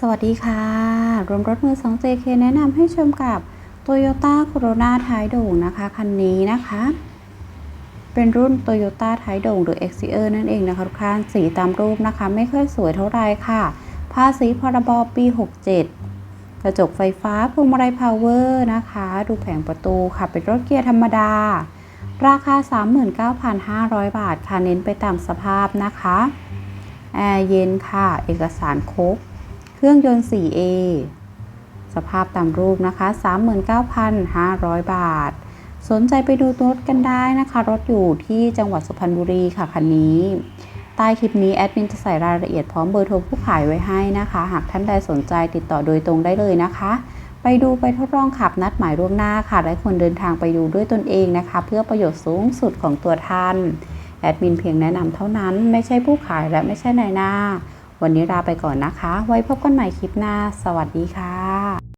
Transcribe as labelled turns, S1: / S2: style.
S1: สวัสดีค่ะ รวมรถมือ 2 JK แนะนำให้ชมกับ Toyota Corona ท้ายโด่งนะคะ คันนี้นะคะ เป็นรุ่น Toyota ท้ายโด่งหรือ Exer นั่นเองนะคะทุกท่านสีตามรูปนะคะ ไม่ค่อยสวยเท่าไรค่ะ ภาษีพรบปี 67 กระจกไฟฟ้าพวงมาลัยพาวเวอร์นะคะ ดูแผงประตูค่ะ เป็นรถเกียร์ธรรมดา ราคา 39,500 บาทค่ะ เน้นไปตามสภาพนะคะ แอร์เย็นค่ะ เอกสารครบ เครื่องยนต์ 4A สภาพตามรูปนะคะ 39,500 บาท สนใจไปดูรถกันได้นะคะ รถอยู่ที่จังหวัดสุพรรณบุรีค่ะคันนี้ ใต้คลิปนี้แอดมินจะใส่รายละเอียดพร้อมเบอร์โทรผู้ขายไว้ให้นะคะ หากท่านใดสนใจติดต่อโดยตรงได้เลยนะคะ ไปดูไปทดลองขับนัดหมายล่วงหน้าค่ะและคนเดินทางไปดูด้วยตนเองนะคะ เพื่อประโยชน์สูงสุดของตัวท่านแอดมินเพียงแนะนำเท่านั้นไม่ใช่ผู้ขายและไม่ใช่นายหน้า วันนี้ลาไปก่อนนะคะ ไว้พบกันใหม่คลิปหน้า สวัสดีค่ะ